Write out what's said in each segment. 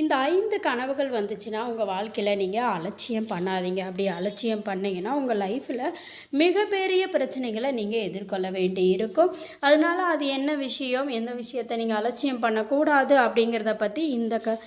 இந்த ஐந்து கனவுகள் வந்துச்சுன்னா உங்கள் வாழ்க்கையில் நீங்கள் அலட்சியம் பண்ணாதீங்க. அப்படி அலட்சியம் பண்ணிங்கன்னா உங்கள் லைஃப்பில் மிகப்பெரிய பிரச்சனைகளை நீங்கள் எதிர்கொள்ள வேண்டி இருக்கும். அதனால் அது என்ன விஷயம்? எந்த விஷயத்தை நீங்கள் அலட்சியம் பண்ணக்கூடாது அப்படிங்கிறத பற்றி இந்த க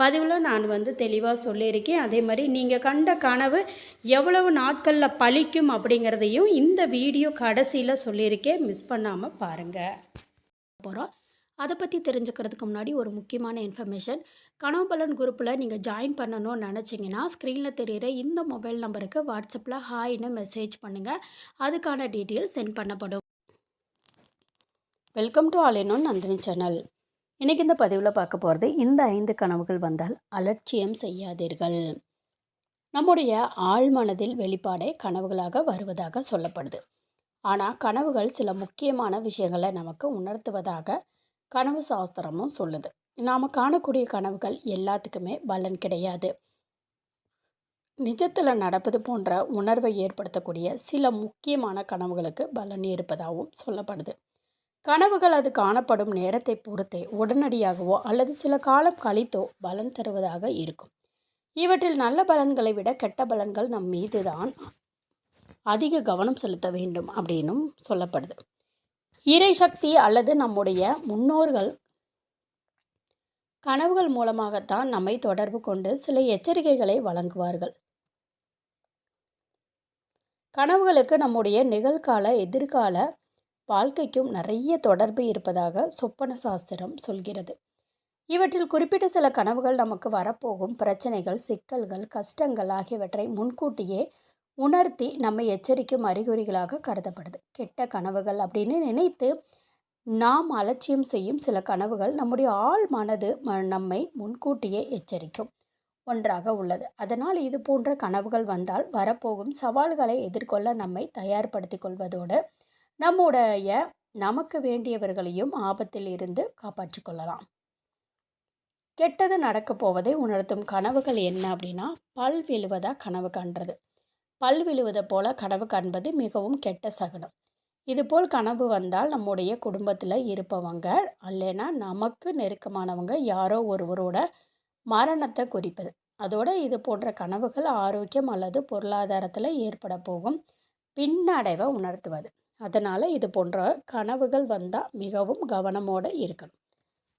பதிவில் நான் வந்து தெளிவாக சொல்லியிருக்கேன். அதே மாதிரி நீங்கள் கண்ட கனவு எவ்வளவு நாட்களில் பழிக்கும் அப்படிங்கிறதையும் இந்த வீடியோ கடைசியில் சொல்லியிருக்கேன். மிஸ் பண்ணாமல் பாருங்கள் போகிறோம் அதை பற்றி தெரிஞ்சுக்கிறதுக்கு முன்னாடி ஒரு முக்கியமான இன்ஃபர்மேஷன் கனவு பலன் குரூப்பில் நீங்கள் ஜாயின் பண்ணணும்னு நினச்சிங்கன்னா ஸ்க்ரீனில் தெரிகிற இந்த மொபைல் நம்பருக்கு வாட்ஸ்அப்பில் ஹாய்னு மெசேஜ் பண்ணுங்கள் அதுக்கான டீட்டெயில் சென்ட் பண்ணப்படும். வெல்கம் டு ஆல் இன்னும் நந்தினி சேனல் இன்றைக்கி இந்த பதிவில் பார்க்க போகிறது இந்த ஐந்து கனவுகள் வந்தால் அலட்சியம் செய்யாதீர்கள். நம்முடைய ஆழ்மனதில் வெளிப்பாடே கனவுகளாக வருவதாக சொல்லப்படுது. ஆனால் கனவுகள் சில முக்கியமான விஷயங்களை நமக்கு உணர்த்துவதாக கனவு சாஸ்திரமும் சொல்லுது. நாம் காணக்கூடிய கனவுகள் எல்லாத்துக்குமே பலன் கிடையாது. நிஜத்தில் நடப்பது போன்ற உணர்வை ஏற்படுத்தக்கூடிய சில முக்கியமான கனவுகளுக்கு பலன் இருப்பதாகவும் சொல்லப்படுது. கனவுகள் அது காணப்படும் நேரத்தை பொறுத்தே உடனடியாகவோ அல்லது சில காலம் கழித்தோ பலன் தருவதாக இருக்கும். இவற்றில் நல்ல பலன்களை விட கெட்ட பலன்கள் நம் மீது தான் அதிக கவனம் செலுத்த வேண்டும் அப்படின்னும் சொல்லப்படுது. இறை சக்தி அல்லது நம்முடைய முன்னோர்கள் கனவுகள் மூலமாகத்தான் நம்மை தொடர்பு கொண்டு சில எச்சரிக்கைகளை வழங்குவார்கள். கனவுகளுக்கு நம்முடைய நிகழ்கால எதிர்கால வாழ்க்கைக்கும் நிறைய தொடர்பு இருப்பதாக சொப்பன சாஸ்திரம் சொல்கிறது. இவற்றில் குறிப்பிட்ட சில கனவுகள் நமக்கு வரப்போகும் பிரச்சனைகள் சிக்கல்கள் கஷ்டங்கள் ஆகியவற்றை முன்கூட்டியே உணர்த்தி நம்மை எச்சரிக்கும் அறிகுறிகளாக கருதப்படுது. கெட்ட கனவுகள் அப்படின்னு நினைத்து நாம் அலட்சியம் செய்யும் சில கனவுகள் நம்முடைய ஆள் மனது நம்மை முன்கூட்டியே எச்சரிக்கும். ஒன்றாக உள்ளது. அதனால் இது போன்ற கனவுகள் வந்தால் வரப்போகும் சவால்களை எதிர்கொள்ள நம்மை தயார்படுத்தி கொள்வதோடு நம்முடைய நமக்கு வேண்டியவர்களையும் ஆபத்தில் இருந்து காப்பாற்றி கொள்ளலாம். கெட்டது நடக்கப் போவதை உணர்த்தும் கனவுகள் என்ன அப்படின்னா பல் விழுவதாக கனவு காண்றது பல் விழுவது போல கனவு காண்பது மிகவும் கெட்ட சகனம். இதுபோல் கனவு வந்தால் நம்முடைய குடும்பத்தில் இருப்பவங்க அல்லைன்னா நமக்கு நெருக்கமானவங்க யாரோ ஒருவரோட மரணத்தை குறிப்பது. அதோட இது போன்ற கனவுகள் ஆரோக்கியம் அல்லது பொருளாதாரத்தில் ஏற்பட போகும். பின்னடைவை உணர்த்துவது. அதனால் இது போன்ற கனவுகள் வந்தால் மிகவும் கவனமோடு இருக்கணும்.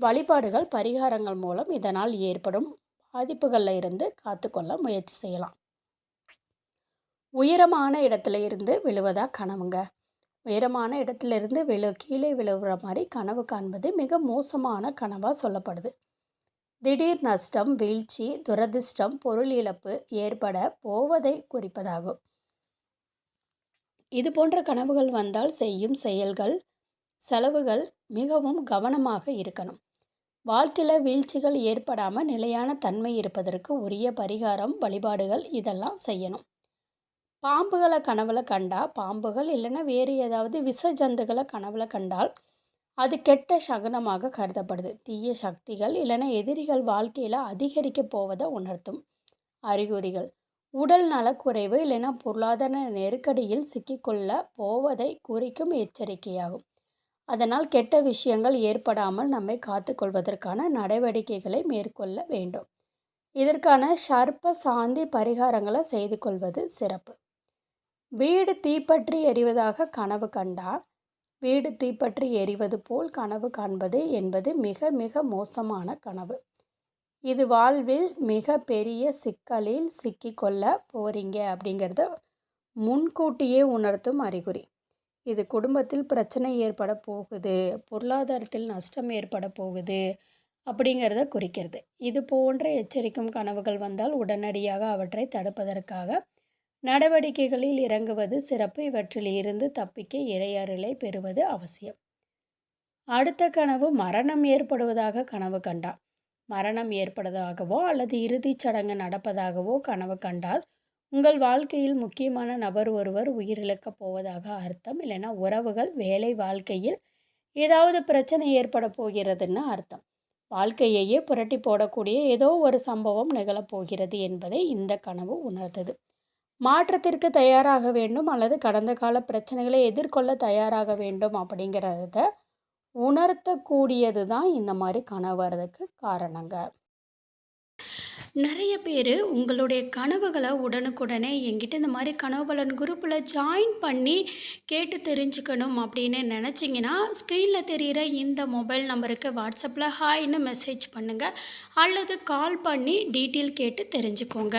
வழிபாடுகள் பரிகாரங்கள் மூலம் இதனால் ஏற்படும் பாதிப்புகளில் இருந்து காத்துக்கொள்ள முயற்சி செய்யலாம். உயரமான இடத்துல இருந்து விழுவதாக கனவுங்க? உயரமான இடத்துலேருந்து விழு கீழே விழுகிற மாதிரி கனவு காண்பது மிக மோசமான கனவாக சொல்லப்படுது. திடீர் நஷ்டம் வீழ்ச்சி துரதிர்ஷ்டம் பொருள் இழப்பு ஏற்பட போவதை குறிப்பதாகும். இது போன்ற கனவுகள் வந்தால் செய்யும் செயல்கள் செலவுகள் மிகவும் கவனமாக இருக்கணும். வாழ்க்கையில் வீழ்ச்சிகள் ஏற்படாமல் நிலையான தன்மை இருப்பதற்கு உரிய பரிகாரம் வழிபாடுகள் இதெல்லாம் செய்யணும். பாம்புகளை கனவில் கண்டால் பாம்புகள் இல்லைன்னா வேறு ஏதாவது விச ஜந்துகளை கனவில் கண்டால் அது கெட்ட சகுனமாக கருதப்படுது. தீய சக்திகள் இல்லைன்னா எதிரிகள் வாழ்க்கையில் அதிகரிக்க போவதை உணர்த்தும். அறிகுறிகள். உடல் நலக்குறைவு இல்லைன்னா பொருளாதார நெருக்கடியில் சிக்கிக்கொள்ள போவதை குறிக்கும் எச்சரிக்கையாகும். அதனால் கெட்ட விஷயங்கள் ஏற்படாமல் நம்மை காத்துக்கொள்வதற்கான நடவடிக்கைகளை மேற்கொள்ள வேண்டும். இதற்கான சர்ப்ப சாந்தி பரிகாரங்களை செய்து கொள்வது சிறப்பு. வீடு தீப்பற்றி எறிவதாக கனவு கண்டால் வீடு தீப்பற்றி எரிவது போல் கனவு காண்பது என்பது மிக மிக மோசமான கனவு. இது வாழ்வில் மிக பெரிய சிக்கலில் சிக்கிக்கொள்ள போகிறீங்க அப்படிங்கிறத முன்கூட்டியே உணர்த்தும் அறிகுறி. இது குடும்பத்தில் பிரச்சனை ஏற்பட போகுது பொருளாதாரத்தில் நஷ்டம் ஏற்பட போகுது அப்படிங்கிறத குறிக்கிறது. இது போன்ற எச்சரிக்கும் கனவுகள் வந்தால் உடனடியாக அவற்றை தடுப்பதற்காக நடவடிக்கைகளில் இறங்குவது சிறப்பு. இவற்றில் இருந்து தப்பிக்க இறையருளை பெறுவது அவசியம். அடுத்த கனவு மரணம் ஏற்படுவதாக கனவு கண்டால். மரணம் ஏற்படுவதாகவோ அல்லது இறுதிச் சடங்கு நடப்பதாகவோ கனவு கண்டால் உங்கள் வாழ்க்கையில் முக்கியமான நபர் ஒருவர் உயிரிழக்கப் போவதாக அர்த்தம். இல்லைன்னா உறவுகள் வேலை வாழ்க்கையில் ஏதாவது பிரச்சனை ஏற்பட போகிறதுன்னு அர்த்தம். வாழ்க்கையையே புரட்டி போடக்கூடிய ஏதோ ஒரு சம்பவம் நிகழப்போகிறது என்பதை இந்த கனவு உணர்த்தது மாற்றத்திற்கு தயாராக வேண்டும் அல்லது கடந்த கால பிரச்சனைகளை எதிர்கொள்ள தயாராக வேண்டும் அப்படிங்கிறத உணர்த்தக்கூடியது தான் இந்த மாதிரி கனவுறதுக்கு காரணங்க. நிறைய பேர் உங்களுடைய கனவுகளை உடனுக்குடனே எங்கிட்ட இந்த மாதிரி கனவு பலன் குரூப்பில் ஜாயின் பண்ணி கேட்டு தெரிஞ்சுக்கணும் அப்படின்னு நினச்சிங்கன்னா ஸ்க்ரீனில் தெரிகிற இந்த மொபைல் நம்பருக்கு வாட்ஸ்அப்பில் ஹாய்னு மெசேஜ் பண்ணுங்கள் அல்லது கால் பண்ணி டீட்டெயில் கேட்டு தெரிஞ்சுக்கோங்க.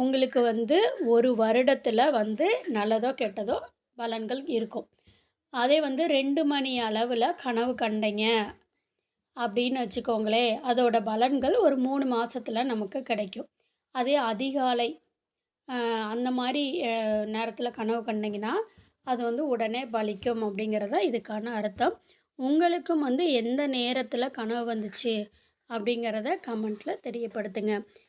உங்களுக்கு வந்து ஒரு வருடத்தில் வந்து நல்லதோ கெட்டதோ பலன்கள் இருக்கும். அதே வந்து ரெண்டு மணி அளவில் கனவு கண்டீங்க அப்படின்னு வச்சுக்கோங்களேன் அதோட பலன்கள் ஒரு மூணு மாதத்துல நமக்கு கிடைக்கும். அதே அதிகாலை அந்த மாதிரி நேரத்தில் கனவு கண்டிங்கன்னா அது வந்து உடனே பலிக்கும் அப்படிங்கிறது தான் இதுக்கான அர்த்தம். உங்களுக்கும் வந்து எந்த நேரத்தில் கனவு வந்துச்சு அப்படிங்கிறத கமெண்ட்டில் தெரியப்படுத்துங்க.